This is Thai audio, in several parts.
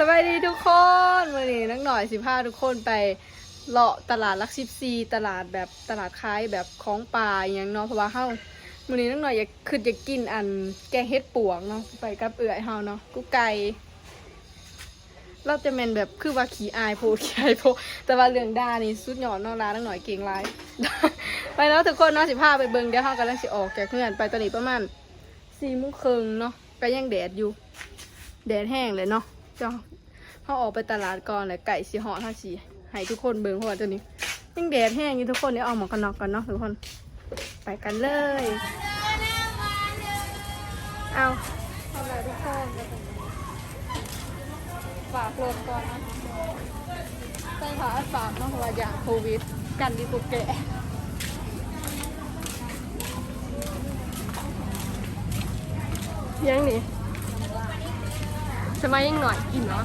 สวัสดีทุกคนวันนี้นักหน่อยสิพาทุกคนไปเลาะตลาดลักซิบซีตลาดแบบตลาดค้ายแบบของป่าอย่างเนาะเพราะว่าเฮาวันนี้นักหน่อยอยากคืออยากกินอันแกงเฮ็ดปวกเนาะไปกับเอื่อยเฮาเนาะกุ๊กไก่เราจะเป็นแบบคือว่าขี้อายโพขี้อายโพแต่ว่าเรื่องด้านี่สุดยอดเนาะร้านนักหน่อยเก่งหลายไปแล้วทุกคนเนาะสิพาไปเบิ่งเดี๋ยวเฮากำลังสิออกจากเพื่อนไปตอนนี้ประมาณสี่โมงครึ่งเนาะก็ยังแดดอยู่ แดดแห้งเลยเนาะ จ้าเขาออกไปตลาดก่อนเลยไก่สีหอท่าสีให้ทุกคนเบิ่งเพราะว่าตัวนี้ยังแดดแห้งอยู่ทุกคนเดี๋ยวเอาหมวกกันน็อกกันเนาะทุกคน ไปกันเลย เอาเอาเลยทุกคนฝากโปรดก่อนนะใส่ขาฝากเนาะว่าอย่างโควิด กันดีกุกแกะยังนี่ สมัยยังหน่อยกินเนาะ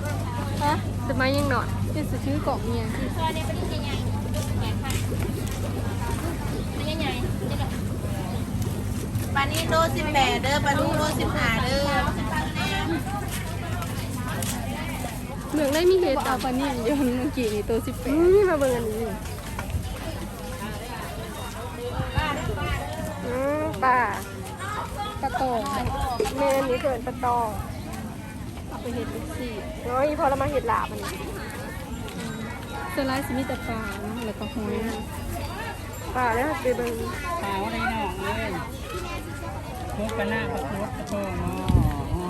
ฮะสมัยยังหน่อยจะซื้อกล่องเนี่ยที่ซอยในประเทศใหญ่ๆใหญ่ค่ะมันใหญ่ๆนี่แหละปานี้โลสิบแปดเด้อปลาลูกโลสิบห้าเด้อเมืองได้มีเห็ดเอาปานิ่ยนเมื่อกี้นี่ตัวสิบแปอืดมมาเบิ่งอันนี้ป่าปลาตองแม่นี้เกินปลาตอง ไปเห็ดลูกซี่น้อยพอเรามาเห็ดหลาบอันนี้สไลด์สิมีแต่ปลาเนาะแล้วก็หอยนะป่าแล้วไปเบิ่งขาวในหนองเลยพบกันหน้าประคุดกระโปงอ๋ออ๋อ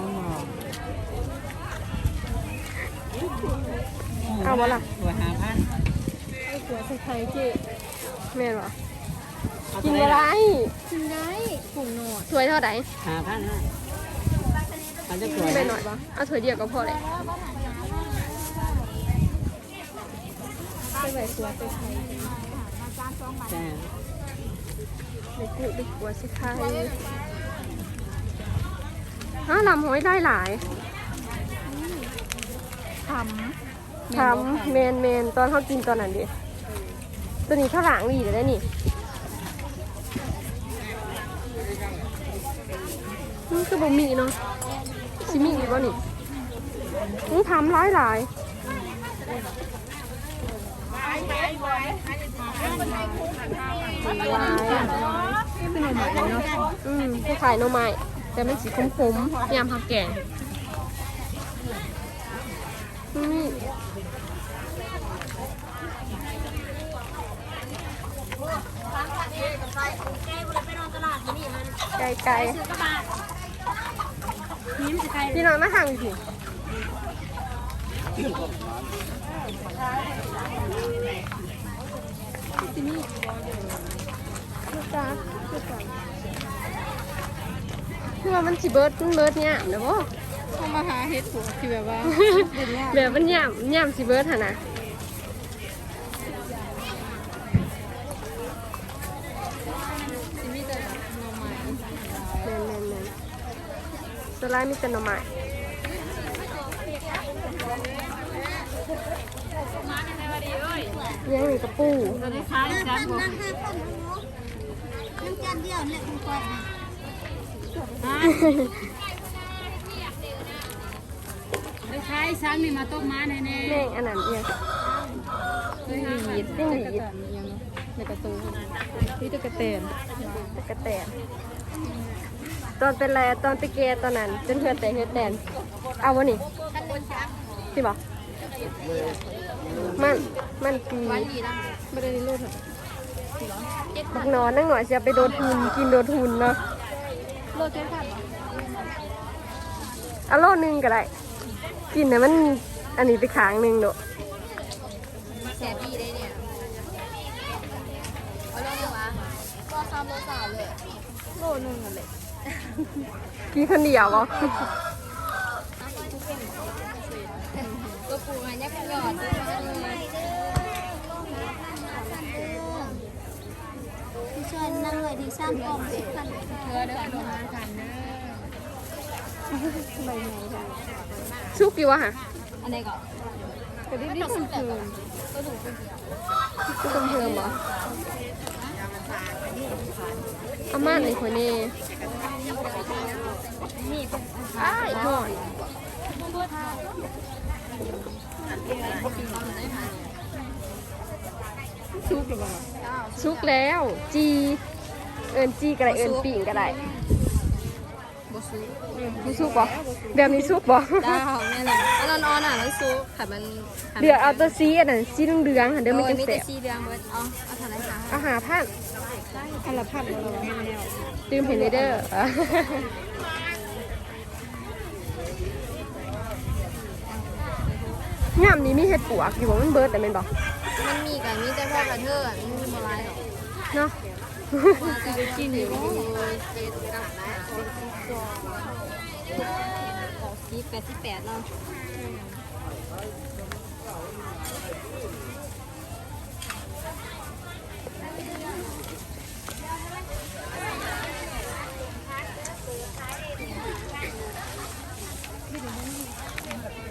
เอาวะล่ะตัวหาพันไอ้หัวไทยๆเจ๊แม่นวะเอากินตัวอะไรกินได้กลุ่มหน่อยถ้วยเท่าไหร่หาพันนะ เขาจะสวกิยนไปหน่อยปะเอาถ้วยเดียวก็พอเลยไปไหวหัวไทยแต่ไปกูไปกัวสิคายฮะลำหอยได้หลายๆทำทำเมนเมนตอนเขากินตอนนั้นดิตัวนี้ข้าวหลางดีเดี๋ยวได้นี่นี่คือบะหมี่เนาะ ชิมิอีกวะนี่นี่ทำร้ายหลายเป็นหน่อไม้เนาะ อืมคล้ายๆหน่อไม้แต่มันสีขมๆยามผักแกงนี่ไก่ไก่ พี่น้องมาทางสิจ้าคือว่ามันสิเบิร์ดมันเบิร์ดเนี่ยเดี๋ยวบ่เข้ามาหาเห็ดหัวที่แบบว่าเป็นยากแบบมันย่ำย่ำสิเบิร์ดหะนะ สิมีแต่หน่อไม้ แมนแมนแมน สไลด์มีแต่หน่อไม้ยังมีกระปูน้ำห้าพันหกน้ำจานเดียวเนี่ยคุณก้อยนะไปขายซ้ำนี่มาต้มม้าแน่แม่งอันนั้นเนี่ยจิ้งหรีดจิ้งหรีดในกระตันยังเนาะในกระตูนนี่ตะกะเตนตะกะแตน ตอนเป็นแลตอนไปเกตอนนั้นจนเฮือนแต่เฮือนแตนเอาวะนี่สิบอกมันมันปีไม่ได้รูดเหรอบักนอนนั่งหน่อยเสียไปโดนทุนกินโดนทุนเนาะโลดแค่พันเหรอเอาโลนึงก็ได้กินนะมันอันนี้ไปขางหนึ่งเนาะแสบดีได้เนี่ยเอาลงเลยวะก็ซ้ำโลสาวเลยโลหนึงอะไร กินคนเดียวเหรอตัวปูอันนี้เป็นหยอดเลยที่ช่วยนั่งเลยที่สร้างกล่องสิบพันเธอเด้อโลห้าพันเด้อใบไม้ค่ะชุกอยู่วะฮะอันไหนก่อนแต่ได้ได้คนคืนชุกกำเพิมเหรอ อามาหนึ่งคนนี้อ้ายหอยซุกหรือเปล่าซุกแล้ว จี เอินจีก็ได้ เอินปิ่งก็ได้ บ่ซุกมีซุกบ่แบบนี้ซุกบ่ได้ค่ะแม่เลยอันนอนๆอะมันซุกค่ะมันเดือดเอาตัวซีอันนั้นซีเหลืองๆหันเดี๋ยวมันจะมีแสแต่บสีเหลืองเบิดเอาเอาทานอะไรคะอาหารพันอันละพันเลยแม่แล้วตื่มเห็นเด้องามนี้มีเห็ดปวกอยู่บ่มันเบิดแต่แม่นบ่มันมีกันมีแต่พ่อกระเทอะมันมีบ่หลายหรอกเนาะ จะไปกินอยู่เจ็ดกับแปดสิบสองสิบแปดสิบแปดเนาะ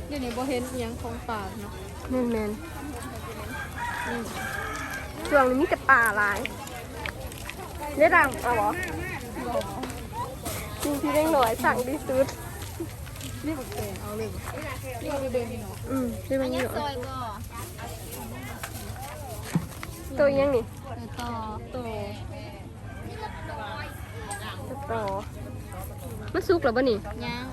เดี๋ยวนี้บ่เห็นอิหยังของป่าเนาะแม่นแม่นช่วงนี้มีแต่ป่าหลาย ได้ดังเอาบ่จริงที่เร่งหน่อยสั่งดีสุดนี่บักแกงเอาเลยบ่นี่เอาไปเดินนี่เนาะอืมได้บางอย่างซอยก็ตัวอีหยังนี่ต่อโตตัวต่อมันสุกแล้วบ่นี่ยัง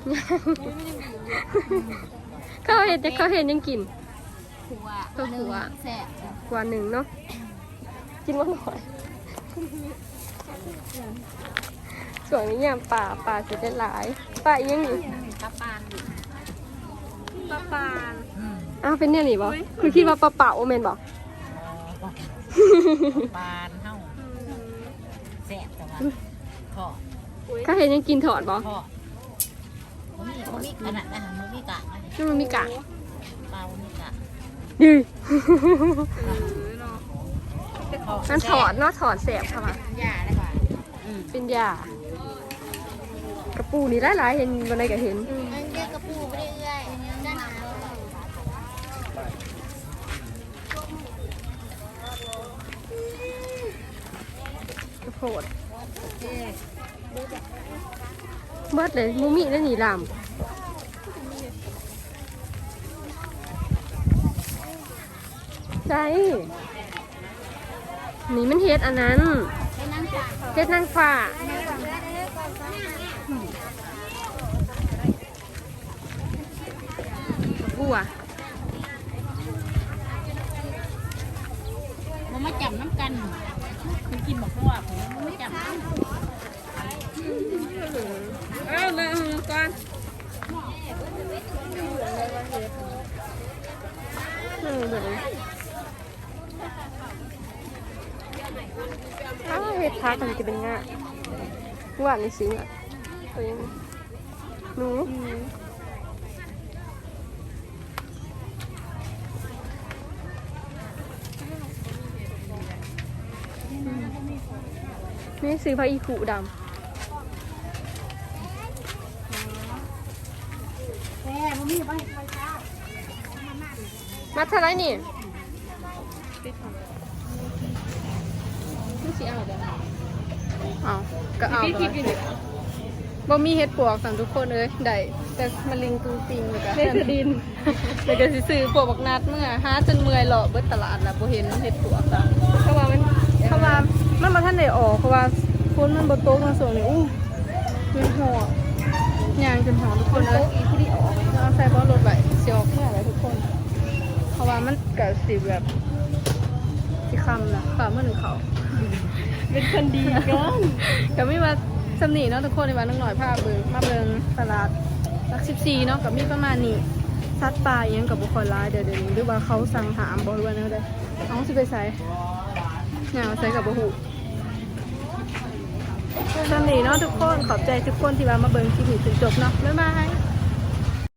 เขาเห็นจะเขาเห็นยังกินผัวตัวผัวแซ่บกว่าหนึ่งเนาะกินว่าหน่อย ส่วนนี้ยามป่าป่าจะได้หลายป่าอีหยังนี่ปลาปานปลาปานอ้าวเป็นเนี่ยนี่บ่คือคิดว่าปลาเป่าโอเมนบ่ปานเฮาแซ่บแต่ว่าทอดเขาเห็นยังกินถอดบ่ทอดบ่มีบ่มีขนาดนั้นบ่มีกะอันนี้นั่นมันมีกากเปล่าบ่มีกะดืทอดมันถอดเนาะถอดแสบค่ะว่ะยาได้ป่ะอืม เป็นยากระปูนี่หลายๆเห็นวันไหนก็เห็นมันเรียกกระปูไปเรื่อยๆด้านหลังกระโพดเบิดเลยมูมี่แล้วหนีลามใช่นี่มันเฮ็ดอันนั้นไปนั่งฟัง เฮ็ดนางฟ้าบัวมันมาจับน้ำกันมันกินบอกว่าผมมันไม่จับน้ำเอาเลยก่อนอืมเดี๋ยวนะอ้าวเห็ดพักมันจะเป็นง่ายหวานในสิงอะตัวยังหนูนี่ซื้อพระอีขู่ดำมาเท่าไรนี่ ไม่สิเอาเด้อเอาก็เอาไปบ่มีเฮ็ดปวกสั่งทุกคนเอ้ยได้แต่มะลิงตุงติงเลยก็เนสดินแล้วก็สิซื้อพวกบักนัดเมื่อหาจนเมื่อยเลาะเบิดตลาดแล้วบ่เห็นเฮ็ดปวกจ้ะเพราะว่ามันเพราะว่ามันบ่ทันได้ออกเพราะว่าฝนมันบ่ตกมาส่วงนี้อู้มันหอบย่างจนหอทุกคนเอ้ยอีผู้ที่ออกเอาใส่บ่รถไว้สิออกเมื่อไหร่ทุกคน เพราะว่ามันก็สิแบบสิคำนะค่ะเมื่อหนึ่งเขา เป็นคนดีเกินก็ไม่ว่าสำนีเนาะทุกคนในวันนึงหน่อยภาพเบิงมาเบิงตลาดรักสิบสี่เนาะกับมีประมาณนี้ซัดปลาอิหยังกับบุคคลร้ายเดี๋ยวเดี๋ยวนี้หรือว่าเขาสั่งหามบหริวาแนวใดเอาสิไปใส่เงาใส่กับบุหูสำนีเนาะทุกคนขอบใจทุกคนที่ว่ามาเบิงคลิปนี้จนจบเนาะบ๊ายบาย